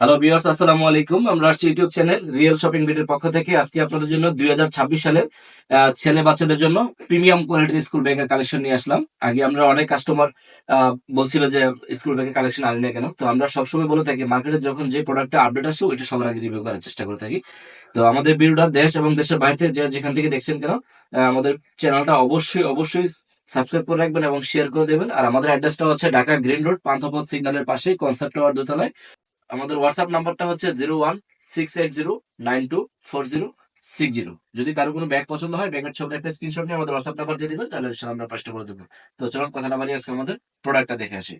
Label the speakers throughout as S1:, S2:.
S1: Hello viewers আসসালামু আলাইকুম। আমরা আসছি ইউটিউব চ্যানেল রিয়েল শপিং বিটের পক্ষ থেকে। আজকে আপনাদের জন্য দুই হাজার ছাব্বিশ সালের ছেলে বাচ্চাদের জন্য প্রিমিয়াম কোয়ালিটির স্কুল ব্যাগের কালেকশন নিয়ে আসলাম। আগে আমরা অনেক কাস্টমার বলছিল যে স্কুল ব্যাগের কালেকশন আনি না কেন? তো আমরা সবসময় বলে থাকি মার্কেটে যখন যে প্রোডাক্টটা আপডেট আসে, ওইটা সবার আগে রিভিউ করার চেষ্টা করে থাকি। তো আমাদের ভিডিওটা দেশ এবং দেশের বাইরে যে যেখান থেকে দেখছেন কেন আমাদের চ্যানেলটা অবশ্যই অবশ্যই সাবস্ক্রাইব করে রাখবেন এবং শেয়ার করে দেবেন। আর আমাদের অ্যাড্রেসটা হচ্ছে ঢাকা গ্রিন রোড পান্থপথ সিগন্যালের পাশেই কনসেপ্ট টাওয়ার দোতলায়। আমাদের হোয়াটসঅ্যাপ নাম্বারটা হচ্ছে zero one six eight zero nine two four zero six zero যদি কারও কোনো ব্যাগ পছন্দ হয় ব্যাগের ছবি একটা স্ক্রিনশট নিয়ে আমাদের হোয়াটসঅ্যাপ নাম্বার দিয়ে দিবেন, তাহলে আমরা পাঁচটা করে দেবো। তো চলুন কথা না বানিয়ে আজকে আমাদের প্রোডাক্টটা দেখে আসি।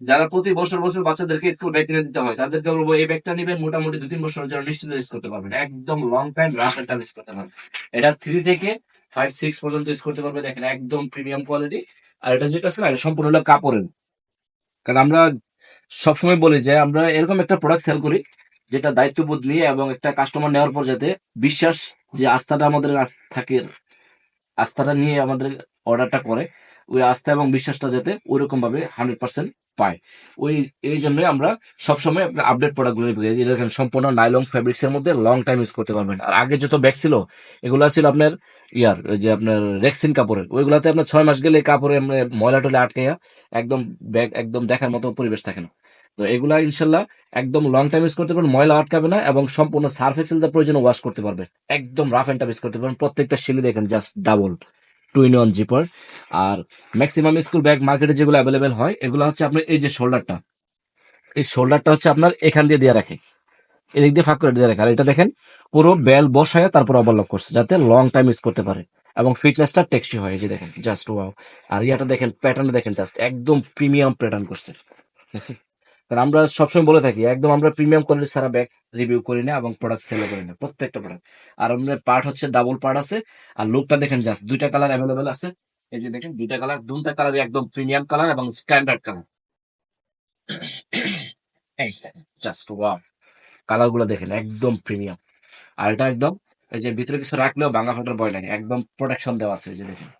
S1: যারা প্রতি বছর বছর বাচ্চাদেরকে স্কুল ব্যাগ কিনে দিতে হয়, তাদেরকে বলব, এই ব্যাগটা নেবেন মোটামুটি দু তিন বছরের জন্য নিশ্চিত ইউজ করতে পারবেন। একদম লং টাইম রাফ একটা ইউজ করতে পারবেন। এটা থ্রি থেকে ফাইভ সিক্স পর্যন্ত ইউজ করতে পারবে, দেখেন একদম প্রিমিয়াম কোয়ালিটি আর এটা যেটা আছে না সম্পূর্ণ হলো কাপড়ের। কারণ আমরা সবসময় বলি যে, আমরা এরকম একটা প্রোডাক্ট সেল করি, যেটা দায়িত্ববোধ নিয়ে এবং একটা কাস্টমার নেওয়ার পর যাতে বিশ্বাস যে আস্থাটা আমাদের থাকে, আস্থাটা নিয়ে আমাদের অর্ডারটা করে ওই আস্থা এবং বিশ্বাসটা যাতে ওইরকম ভাবে হান্ড্রেড পার্সেন্ট পায়। ওই, এই জন্য আমরা সবসময় আপনার আপডেট প্রোডাক্টগুলো। যেটা সম্পূর্ণ নাইলং ফেব্রিক্স এর মধ্যে লং টাইম ইউজ করতে পারবেন। আর আগে যত ব্যাগ ছিল, এগুলো ছিল আপনার ইয়ার যে আপনার রেক্সিন কাপড়ের। ওইগুলাতে আপনার ছয় মাস গেলে কাপড়ে ময়লা টলে আটকাইয়া একদম ব্যাগ একদম দেখার মতো পরিবেশ থাকে না। তো এগুলা ইনশাল্লাহ একদম লং টাইম ইউজ করতে পারবেন, ময়লা আটকাবে না এবং সম্পূর্ণ সার্ফ এক্সেল প্রয়োজন ওয়াশ করতে পারবেন। একদম রাফ এন্ড টাফ ইউজ করতে পারবেন। প্রত্যেকটা শিলি দেখেন just double two in one zipper R maximum school bag মার্কেটে যেগুলো অ্যাভেলেবেল হয়, এগুলো হচ্ছে আপনার এই যে শোল্ডারটা এই শোল্ডারটা হচ্ছে আপনার এখান দিয়ে দিয়ে রাখে। এদিক দিয়ে ফাঁক করে দিয়ে রাখে। আর এটা দেখেন, পুরো বেল বসায় তারপর ওভারলক করছে, যাতে লং টাইম ইউজ করতে পারে। এবং ফিটনেসটা টেক্সি হয় যে দেখেন জাস্ট ওয়াও আর ইয়াটা দেখেন প্যাটার্ন দেখেন জাস্ট একদম প্রিমিয়াম প্যাটার্ন করছে। কারণ আমরা সবসময় বলে থাকি, একদম আমরা প্রিমিয়াম কোয়ালিটি সারা ব্যাগ রিভিউ করি না এবং প্রোডাক্ট সেল করি না, প্রত্যেকটা প্রোডাক্ট আর আমাদের পার্ট হচ্ছে ডাবল পার্ট আছে, আর লুকটা দেখেন জাস্ট দুইটা কালার অ্যাভেলেবেল আছে। এই যে দেখেন, দুইটা কালার দুটা কালার একদম প্রিমিয়াম কালার এবং স্ট্যান্ডার্ড কালার জাস্ট ওয়াও কালারগুলো দেখেন, একদম প্রিমিয়াম আর এটা একদম, এই যে ভিতরে কিছু রাখলেও ভাঙা ফাটার ভয় লাগে, একদম প্রোটেকশন দেওয়া আছে, এই যে দেখেন।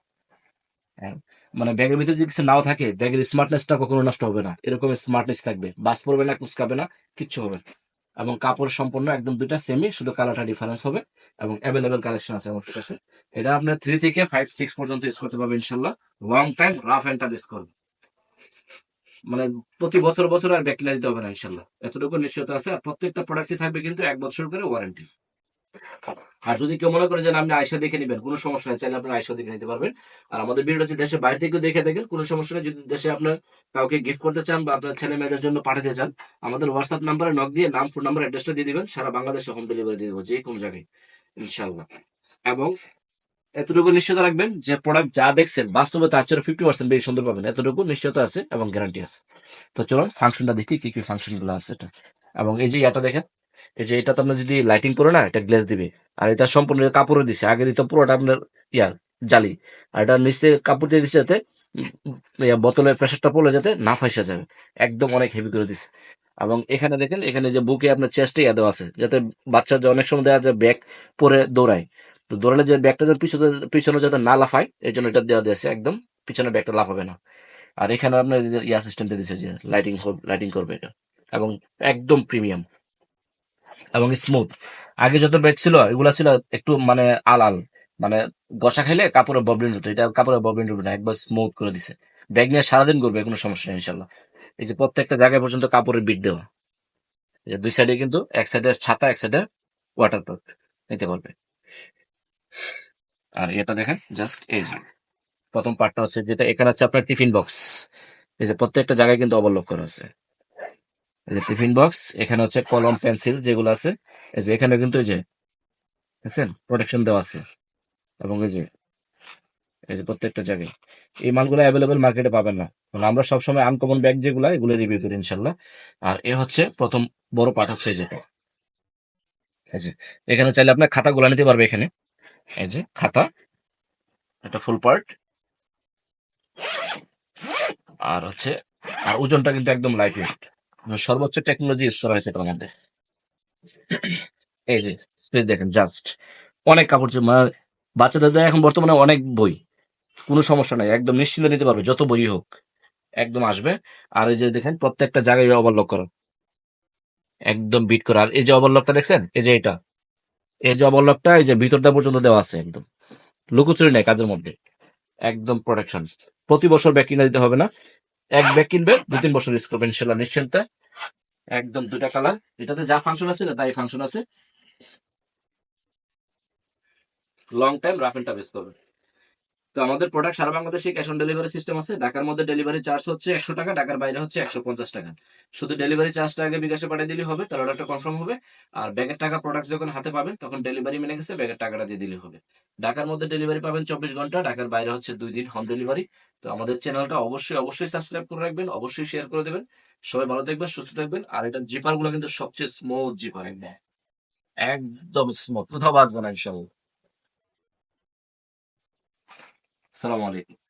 S1: মানে ব্যাগের ভিতরে যদি কিছু নাও থাকে, ব্যাগের স্মার্টনেসটা কখনো নষ্ট হবে না। এরকম স্মার্টনেস থাকবে। বাস পড়বে না কুচকাবে না, কিচ্ছু হবে। এবং কাপড় সম্পূর্ণ একদম দুইটা সেমি শুধু কালারটা ডিফারেন্স হবে এবং অ্যাভেলেবেল কালেকশন আছে আমার কাছে। এটা আপনার থ্রি থেকে ফাইভ সিক্স পর্যন্ত ইউজ করতে পারবে ইনশাল্লাহ long time rough and tough use করবে মানে প্রতি বছর বছর আর ব্যাক দিতে হবে না ইনশাল্লাহ এতটুকু নিশ্চয়তা আছে আর প্রত্যেকটা প্রোডাক্টই থাকবে কিন্তু এক বছর করে ওয়ারেন্টি আর যদি কেউ মনে করে যে আপনি আয়সা দেখে নেবেন, কোনো সমস্যা নেই, চাইলে আপনি আয়সা দেখে নিতে পারবেন। আর আমাদের ভিডিও হচ্ছে দেশে বাইরে থেকেও দেখে দেখেন কোনো সমস্যা নেই। যদি দেশে আপনার কাউকে গিফট করতে চান বা আপনার ছেলে মেয়েদের জন্য পাঠাতে চান, আমাদের হোয়াটসঅ্যাপ নাম্বারে নক দিয়ে নাম ফোন নাম্বার অ্যাড্রেসটা দিয়ে দিবেন, সারা বাংলাদেশে হোম ডেলিভারি দিয়ে দেবো, যে কোনো জায়গায় ইনশাল্লাহ এবং এতটুকু নিশ্চয়তা রাখবেন যে প্রোডাক্ট যা দেখছেন, বাস্তবে তার চেয়ে ফিফটি পার্সেন্ট বেশি সুন্দর পাবেন। এতটুকু নিশ্চয়তা আছে এবং গ্যারান্টি আছে। তো চলুন ফাংশনটা দেখি, কি কি ফাংশনগুলো আছে এটা। এবং এই যে ইয়াটা দেখেন এই যে এটা তো আপনার যদি লাইটিং করে না, এটা গ্লেজ দিবে। আর এটা সম্পূর্ণ কাপড়ে দিছে, আগে দিত পুরোটা আপনার ইয়ার, জালি। আর এটা নিচে কাপড় দিয়ে দিচ্ছে যাতে বোতলের প্রেশারটা পড়লে যাতে না ফাইসা যাবে একদম অনেক হেভি করে দিছে। এবং এখানে দেখেন, এখানে যে বুকে আপনার চেস্টে ইয়া দেওয়া আছে, যাতে বাচ্চা যে অনেক সময় দেখা যায় ব্যাগ পরে দৌড়ায়। তো দৌড়ালে যে ব্যাগটা যাতে পিছনে পিছনে যাতে না লাফায়, এই জন্য এটা দেওয়া দিয়েছে একদম, পিছনে ব্যাগটা লাফাবে না। আর এখানে আপনার ইয়া সিস্টেম দিয়েছে যে লাইটিং লাইটিং করবে এটা। এবং একদম প্রিমিয়াম এবং স্মুথ আগে যত ব্যাগ ছিল, এগুলা ছিল একটু মানে আলাল। মানে গসা খাইলে কাপড়ে ববলিন হতো এটা কাপড়ে ববলিন উঠবে না, একবার স্মুথ করে দিছে। ব্যাগ নিয়ে সারাদিন করবে কোনো সমস্যা নেই, ইনশাল্লাহ। এই যে প্রত্যেকটা জায়গায় পর্যন্ত কাপড়ের বিট দেওয়া। যে দুই সাইডে কিন্তু এক সাইডে ছাতা, এক সাইডে ওয়াটার প্রুফ নিতে পারবে। আর এটা দেখেন জাস্ট এই প্রথম পার্টটা হচ্ছে যেটা, এখানে হচ্ছে আপনার টিফিন বক্স এই যে প্রত্যেকটা জায়গায় কিন্তু ওভারলোক করা আছে। এই যে টিফিন বক্স, এখানে হচ্ছে কলম, পেন্সিল যেগুলো আছে, এই যে এখানে কিন্তু এই যে, দেখছেন? প্রোটেকশন দেওয়া আছে। এবং এই যে এই যে প্রত্যেকটা জায়গায়। এই মালগুলো অ্যাভেলেবেল মার্কেটে পাবেন না। কারণ আমরা সবসময় আনকমন ব্যাগ যেগুলো এগুলো রিভিউ করি ইনশাল্লাহ। আর এ হচ্ছে প্রথম বড় পার্ট হচ্ছে এই যেটা এই যে, এখানে চাইলে আপনার খাতাগুলো নিতে পারবে এখানে। এই যে, খাতা এটা ফুল পার্ট আর হচ্ছে, আর ওজনটা কিন্তু একদম লাইট ওয়েট সর্বোচ্চ টেকনোলজি ইউজ করা হয়েছে এটার মধ্যে। এই যে স্পেস দেখেন জাস্ট অনেক কাপড় মানে বাচ্চাদের তো এখন বর্তমানে অনেক বই, কোনো সমস্যা নাই, একদম নিশ্চিন্তে নিতে পারবে, যত বই হোক, একদম আসবে। আর এই যে দেখেন, প্রত্যেকটা জায়গায় ওভারলক করা। একদম বিট করা। আর এই যে ওভারলকটা দেখছেন? এই যে এটা। এই যে ওভারলকটা এই যে ভিতরটা পর্যন্ত দেওয়া আছে একদম। লুকোচুরি নাই কাজের মধ্যে। একদম প্রোটেকশন প্রতি বছর ব্যাক কিনে দিতে হবে না। এক ব্যাগ কিনবে, দু তিন বছর ইউজ করবেন ইনশাল্লাহ নিশ্চিন্তে। একদম দুটা কালার এটাতে যা ফাংশন আছে, তাই ফাংশন আছে। Long time rough and tough use করবে তো আমাদের প্রোডাক্ট সারা বাংলাদেশে ক্যাশ অন ডেলিভারি সিস্টেম আছে। ঢাকার মধ্যে ডেলিভারি চার্জ হচ্ছে একশো টাকা, ঢাকার বাইরে হচ্ছে একশো পঞ্চাশ টাকা। শুধু ডেলিভারি চার্জটা আগে বিকাশে পাঠিয়ে দিলে হবে তাহলে অর্ডারটা কনফার্ম হবে। আর ব্যাগের টাকা প্রোডাক্ট যখন হাতে পাবেন, তখন ডেলিভারি মেনে গেছে ব্যাগের টাকাটা দিয়ে দিলে হবে। ঢাকার মধ্যে ডেলিভারি পাবেন চব্বিশ ঘণ্টা, ঢাকার বাইরে হচ্ছে দুই দিন হোম ডেলিভারি তো আমাদের চ্যানেলটা অবশ্যই অবশ্যই সাবস্ক্রাইব করে রাখবেন, অবশ্যই শেয়ার করে দেবেন। সবাই ভালো থাকবেন, সুস্থ থাকবেন। আর এটা জিপারগুলো কিন্তু সবচেয়ে স্মুথ জিপার একদম স্মুথ কোথাও বাঁচবে না, ইনশাল্লাহ। আসসালামু আলাইকুম।